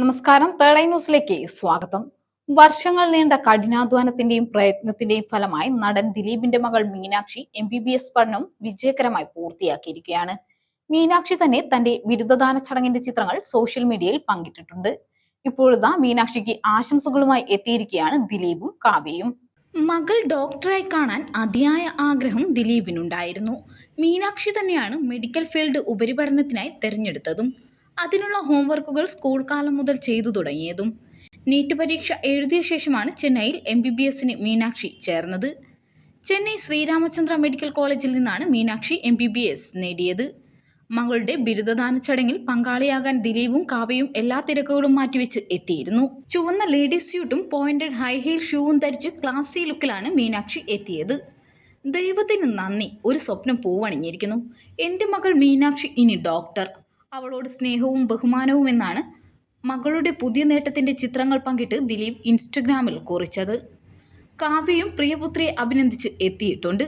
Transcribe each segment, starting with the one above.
നമസ്കാരം. Third eye ന്യൂസിലേക്ക് സ്വാഗതം. വർഷങ്ങൾ നീണ്ട കഠിനാധ്വാനത്തിന്റെയും പ്രയത്നത്തിന്റെയും ഫലമായി നടൻ ദിലീപിന്റെ മകൾ Meenakshi M B B S പഠനം വിജയകരമായി പൂർത്തിയാക്കിയിരിക്കുകയാണ്. മീനാക്ഷി തന്നെ തന്റെ ബിരുദദാന ചടങ്ങിന്റെ ചിത്രങ്ങൾ സോഷ്യൽ മീഡിയയിൽ പങ്കിട്ടിട്ടുണ്ട്. ഇപ്പോഴത്തെ മീനാക്ഷിക്ക് ആശംസകളുമായി എത്തിയിരിക്കുകയാണ് ദിലീപും കാവ്യയും. മകൾ ഡോക്ടറായി കാണാൻ അതിയായ ആഗ്രഹം ദിലീപിനുണ്ടായിരുന്നു. മീനാക്ഷി തന്നെയാണ് മെഡിക്കൽ ഫീൽഡ് ഉപരിപഠനത്തിനായി തിരഞ്ഞെടുത്തതും. അതിനുള്ള ഹോംവർക്കുകൾ സ്കൂൾ കാലം മുതൽ ചെയ്തു തുടങ്ങിയതും. നീറ്റ് പരീക്ഷ എഴുതിയ ശേഷമാണ് ചെന്നൈയിൽ എം ബി ബി എസിന് മീനാക്ഷി ചേർന്നത്. ചെന്നൈ ശ്രീരാമചന്ദ്ര മെഡിക്കൽ കോളേജിൽ നിന്നാണ് Meenakshi M B B S നേടിയത്. മകളുടെ ബിരുദദാന ചടങ്ങിൽ പങ്കാളിയാകാൻ ദിലീപും കാവ്യയും എല്ലാ തിരക്കുകളും മാറ്റിവെച്ച് എത്തിയിരുന്നു. ചുവന്ന ലേഡീസ് സ്യൂട്ടും പോയിന്റഡ് ഹൈ ഹീൽ ഷൂവും ധരിച്ച് ക്ലാസി ലുക്കിലാണ് മീനാക്ഷി എത്തിയത്. ദൈവത്തിന് നന്ദി. ഒരു സ്വപ്നം പൂവണിഞ്ഞിരിക്കുന്നു. എന്റെ മകൾ മീനാക്ഷി ഇനി ഡോക്ടർ അവളോട് സ്നേഹവും ബഹുമാനവും എന്നാണ് മകളുടെ പുതിയ നേട്ടത്തിന്റെ ചിത്രങ്ങൾ പങ്കിട്ട് ദിലീപ് ഇൻസ്റ്റഗ്രാമിൽ കുറിച്ചത്. കാവ്യയും പ്രിയപുത്രിയെ അഭിനന്ദിച്ച് എത്തിയിട്ടുണ്ട്.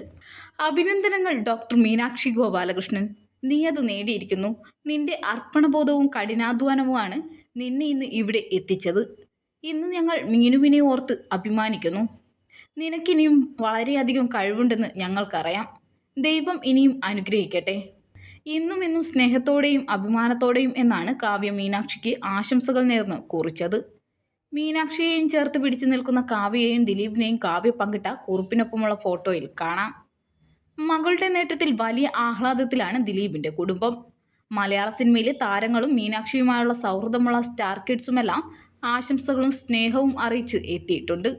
അഭിനന്ദനങ്ങൾ ഡോക്ടർ മീനാക്ഷി ഗോപാലകൃഷ്ണൻ. നീ അത് നേടിയിരിക്കുന്നു. നിന്റെ അർപ്പണബോധവും കഠിനാധ്വാനവുമാണ് നിന്നെ ഇന്ന് ഇവിടെ എത്തിച്ചത്. ഇന്ന് ഞങ്ങൾ മീനുവിനെ ഓർത്ത് അഭിമാനിക്കുന്നു. നിനക്കിനിയും വളരെയധികം കഴിവുണ്ടെന്ന് ഞങ്ങൾക്കറിയാം. ദൈവം ഇനിയും അനുഗ്രഹിക്കട്ടെ. ഇന്നും എന്നും സ്നേഹത്തോടെയും അഭിമാനത്തോടെയും എന്നാണ് കാവ്യ മീനാക്ഷിക്ക് ആശംസകൾ നേർന്ന് കുറിച്ചത്. മീനാക്ഷിയെയും ചേർത്ത് പിടിച്ചു നിൽക്കുന്ന കാവ്യയെയും ദിലീപിനെയും കാവ്യ പങ്കിട്ട കുറിപ്പിനൊപ്പമുള്ള ഫോട്ടോയിൽ കാണാം. മകളുടെ നേട്ടത്തിൽ വലിയ ആഹ്ലാദത്തിലാണ് ദിലീപിന്റെ കുടുംബം. മലയാള സിനിമയിലെ താരങ്ങളും മീനാക്ഷിയുമായുള്ള സൗഹൃദമുള്ള സ്റ്റാർ കിഡ്സുമെല്ലാം ആശംസകളും സ്നേഹവും അറിയിച്ച് എത്തിയിട്ടുണ്ട്.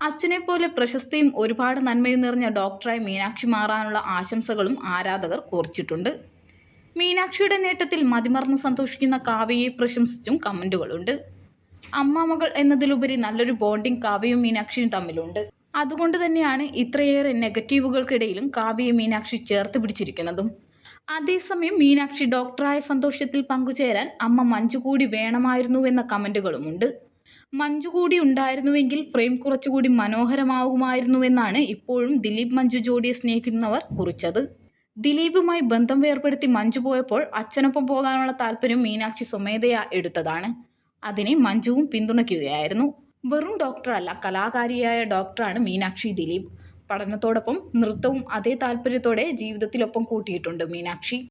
അച്ഛനെ പോലെ പ്രശസ്തിയും ഒരുപാട് നന്മയും നിറഞ്ഞ ഡോക്ടറായി മീനാക്ഷി മാറാനുള്ള ആശംസകളും ആരാധകർ കുറിച്ചിട്ടുണ്ട്. മീനാക്ഷിയുടെ നേട്ടത്തിൽ മതിമറന്ന് സന്തോഷിക്കുന്ന കാവ്യയെ പ്രശംസിച്ചും കമന്റുകളുണ്ട് അമ്മ മകൾ എന്നതിലുപരി നല്ലൊരു ബോണ്ടിങ് കാവ്യയും മീനാക്ഷിയും തമ്മിലുണ്ട്. അതുകൊണ്ട് തന്നെയാണ് ഇത്രയേറെ നെഗറ്റീവുകൾക്കിടയിലും കാവ്യയെ മീനാക്ഷി ചേർത്ത് പിടിച്ചിരിക്കുന്നതും. അതേസമയം മീനാക്ഷി ഡോക്ടറായ സന്തോഷത്തിൽ പങ്കുചേരാൻ അമ്മ മഞ്ജു കൂടി വേണമായിരുന്നുവെന്ന കമന്റുകളുമുണ്ട് മഞ്ജു കൂടി ഉണ്ടായിരുന്നുവെങ്കിൽ ഫ്രെയിം കുറച്ചുകൂടി മനോഹരമാകുമായിരുന്നുവെന്നാണ് ഇപ്പോഴും ദിലീപ് മഞ്ജു ജോഡിയെ സ്നേഹിക്കുന്നവർ കുറിച്ചത്. ദിലീപുമായി ബന്ധം വേർപ്പെടുത്തി മഞ്ജു പോയപ്പോൾ അച്ഛനൊപ്പം പോകാനുള്ള താല്പര്യം മീനാക്ഷി സ്വമേധയാ എടുത്തതാണ്. അതിനെ മഞ്ജുവും പിന്തുണയ്ക്കുകയായിരുന്നു. വെറും ഡോക്ടറല്ല കലാകാരിയായ ഡോക്ടറാണ് മീനാക്ഷി ദിലീപ്. പഠനത്തോടൊപ്പം നൃത്തവും അതേ താല്പര്യത്തോടെ ജീവിതത്തിലൊപ്പം കൂട്ടിയിട്ടുണ്ട് മീനാക്ഷി.